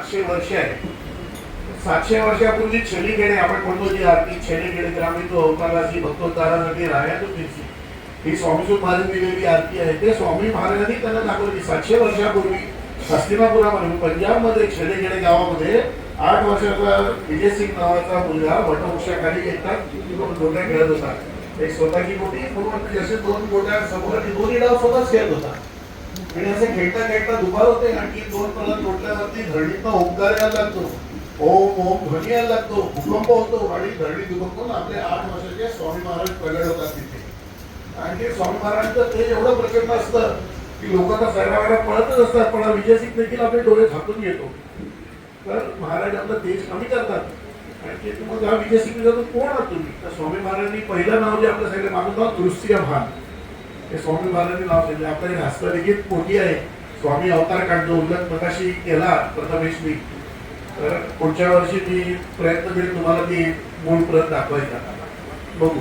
सातशे वर्ष आहे. सातशे वर्षापूर्वी छेली घेणे आपण म्हणतो जी आरती छेली खेडे ग्रामीण तो अवताराची भक्तोतारासाठी राहण्यात होती ही स्वामी महाराज दिलेली आरती आहे. ते स्वामी महाराजांनी त्यांना दाखवली. सातशे वर्षापूर्वी हस्तिनापुरामध्ये पंजाबमध्ये छेले खेडे गावामध्ये आठ वर्षाचा विजय सिंग नावाचा मुलगा वटवृक्षाखाली येतात. गोट्या खेळत होता. एक स्वतःची गोटी पूर्ण म्हणजे जसे दोन गोट्या समोर आणि दोन्ही डाव स्वतःच खेळत होता. आणि असे खेळता खेळता दुपार होते आणखी दोन पलट तोडल्यावरती धरणीतनं ओंकार यायला लागतो. ओम ओम ध्वनी यायला लागतो. भूकंप होतो आणि धरणी दुभंकून आपले आठ वर्षाचे स्वामी महाराज प्रगट होतात तिथे. आणि ते स्वामी महाराजांचं तेज एवढं प्रचंड असतं की लोकांना सगळ्या पळतच असतात पण विजय सिंग देखील आपले डोळे झाकून घेतो. तर महाराज आपलं तेज कमी करतात. आणि ते मग हा विजय सिंग कोण आहात तुम्ही? तर स्वामी महाराजांनी पहिलं नाव जे आपलं सगळे मागून नाव दृश्य भान. हे स्वामी महाराजांनी नाव आता हे हस्तलिखित पोटी आहे. स्वामी अवतार काढतो उल्लेख प्रकाशी केला प्रथमेश मी तर पुढच्या वर्षी मी प्रयत्न करेन तुम्हाला ती मूळ प्रत दाखवायचा. बघू.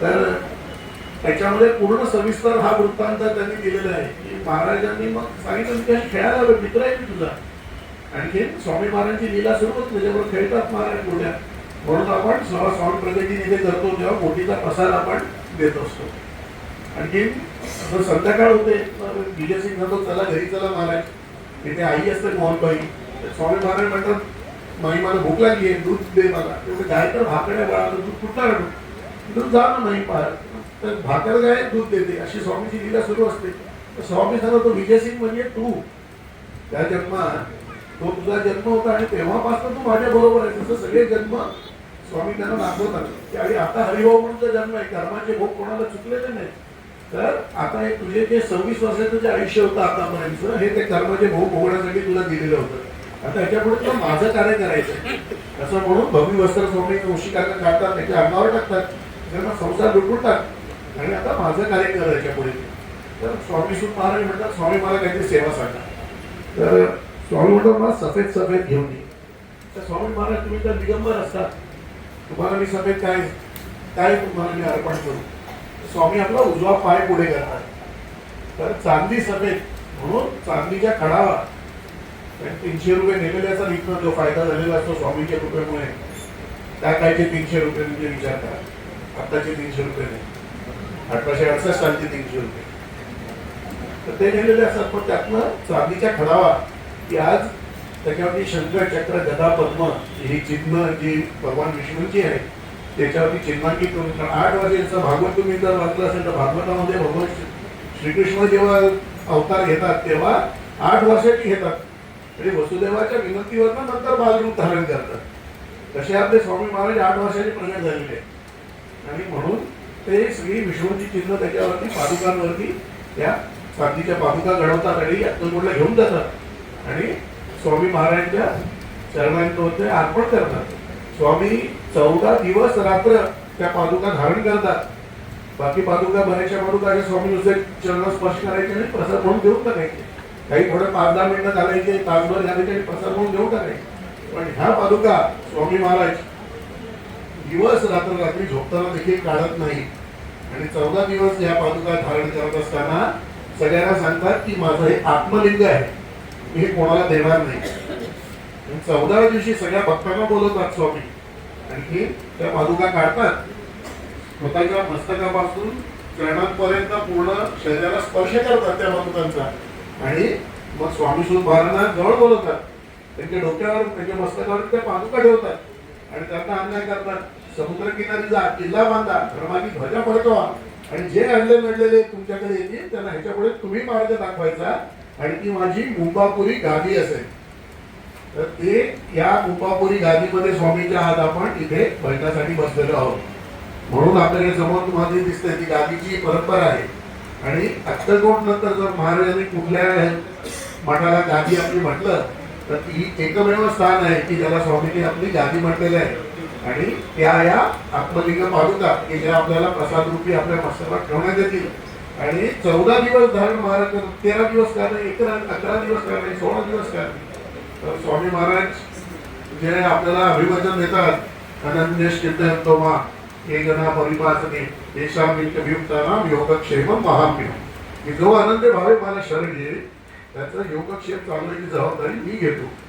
तर त्याच्यामध्ये पूर्ण सविस्तर हा वृत्तांत त्यांनी दिलेला आहे. की महाराजांनी मग सांगितलं की खेळायला हवे मित्र आहे मी तुझा. आणखी स्वामी महाराजांची लीला सुरूच होती त्याच्याबरोबर खेळतात महाराज मोठ्या म्हणून आपण जेव्हा स्वामी प्रगती जिथे करतो तेव्हा मोठीचा प्रसाद आपण देत असतो. आणखी जर संध्याकाळ होते तर विजय सिंग म्हणतो चला घरी चला महाराज. तिथे आई असते मोहनबाई स्वामी महाराज म्हणतात माई मला भूक लागली आहे दूध दे मला. तेवढं गाय तर भाकड्या बाळाला दूध कुठला काढू दूध जा ना माई पार. तर भाकर गाय दूध देते. अशी स्वामीची लीला सुरू असते. तर स्वामी सांगतो विजय सिंग म्हणजे तू. त्या जन्मात तो तुझा जन्म होता आणि तेव्हापासून तू माझ्या बरोबर आहे तसं सगळे जन्म स्वामी त्यांना दाखवतात. की आणि आता हरिभाऊ म्हणून जन्म आहे. कर्माचे भोग कोणाला चुकलेले नाही तर आता हे तुझे जे सव्वीस वर्षाचं जे आयुष्य होतं आतापर्यंत हे ते कर्माचे भोग भोगण्यासाठी तुला दिलेलं होतं. आता याच्यापुढे तुला माझं कार्य करायचं असं म्हणून भव्य वस्त्र स्वामी उशिकाला काढतात त्याच्या अंगावर टाकतात त्यांना संसार लुटवतात. आणि आता माझं कार्य कर याच्यापुढे तर स्वामी सुद्धा महाराज म्हणतात स्वामी मला काहीतरी सेवा सांगा. तर स्वामी म्हणतात मला सफेद सफेद घेऊन ये. तर स्वामी महाराज तुम्ही तर दिगंबर असतात. तुम्हाला मी सफेद काय काय तुम्हाला मी अर्पण करू? स्वामी आपला उजवा पाय पुढे करतात तर चांदी सफेद म्हणून चांदीच्या खडावा म्हणजे तीनशे रुपये नेलेल्याचा असतात जो फायदा झालेला असतो स्वामीच्या कृपेमुळे. त्या कायचे तीनशे रुपये म्हणजे विचार करा. आत्ताचे तीनशे रुपये नाही. अठराशे अडसष्ट सालचे तीनशे रुपये. तर ते नेलेले असतात पण त्यातनं चांदीच्या खडावा की आज त्याच्यावरती शंकर चक्र गदा पद्म ही चिन्ह जी भगवान विष्णूंची आहे त्याच्यावरती चिन्हांकित करून कारण आठ वाजेचं भागवत तुम्ही जर वाचलं असेल तर भागवतामध्ये भगवान श्री- श्रीकृष्ण जेव्हा अवतार घेतात तेव्हा आठ वर्षाची घेतात. आणि वसुदेवाच्या विनंतीवरनं नंतर बालरूप धारण करतात. तसे आपले स्वामी महाराज आठ वर्षाचे प्रगट झालेले आणि म्हणून ते श्री विष्णूंची चिन्ह त्याच्यावरती पादुकांवरती त्या चांदीच्या पादुका घडवतात आणि अक्कलकोटला घेऊन जातात. आणि स्वामी महाराजांच्या चरणांमध्ये अर्पण करतात. स्वामी चौदा दिवस रात्र त्या पादुका धारण करतात. बाकी पादुका बऱ्याचशा पादुका अशा स्वामी नुसते चरण स्पर्श करायचे आणि प्रसाद म्हणून देऊन टाकायचे. काही थोडं पाच दहा मिनिटं घालायचे तासभर घालायचे आणि प्रसाद म्हणून देऊन टाकायचे. पण ह्या पादुका स्वामी महाराज दिवस रात्र रात्री झोपताना देखील काढत नाही. आणि चौदा दिवस या पादुका धारण करत असताना सगळ्यांना सांगतात की माझं हे आत्मलिंग आहे. मी हे कोणाला देणार नाही. चौदाव्या दिवशी सगळ्या भक्तांना बोलवतात स्वामी. आणखी त्या पादुका काढतात. स्वतःच्या मस्तकापासून चरणांपर्यंत पूर्ण शरीराला स्पर्श करतात त्या पादुकांचा आणि मग स्वामी सुद्धा जवळ बोलवतात. त्यांच्या डोक्यावर त्यांच्या मस्तकावर त्या पादुका ठेवतात. आणि त्यांना अन्याय करतात. समुद्र किनारी जा किल्ला बांधा धर्माची ध्वजा पडतवा आणि जे आणले मिळलेले तुमच्याकडे येतील त्यांना ह्याच्यापुढे तुम्ही मार्ग दाखवायचा. आणि ती माझी मुंबापुरी गादी असेल. तर ते या कुपापुरी गादीमध्ये स्वामीच्या हात आपण इथे बैठासाठी बसलेलो आहोत. म्हणून आपल्याकडे समोर तुम्हाला दिसतंय ती गादीची परंपरा आहे. आणि अक्कलकोट नंतर जर महाराजांनी कुठल्या मठाला गादी आपली म्हटलं तर ती एकमेव स्थान आहे की ज्याला स्वामींनी आपली गादी म्हटलेली आहे. आणि त्या या आत्मलिंग पादुका की ज्या आपल्याला प्रसाद रूपी आपल्या मस्तकात ठेवण्यात येतील. आणि चौदा दिवस धारण महाराज तेरा दिवस का नाही अकरा अकरा दिवस का नाही सोळा दिवस का नाही तर स्वामी महाराज जे आपल्याला अभिवादन देतात अनन्य चिंतयंतो हे गणा परिपासने येशाम वियुक्तानाम योगक्षेम महाम्य. की जो आनंद भावे मला शरण येईल त्याचा योगक्षेम चालवण्याची जबाबदारी मी घेतो.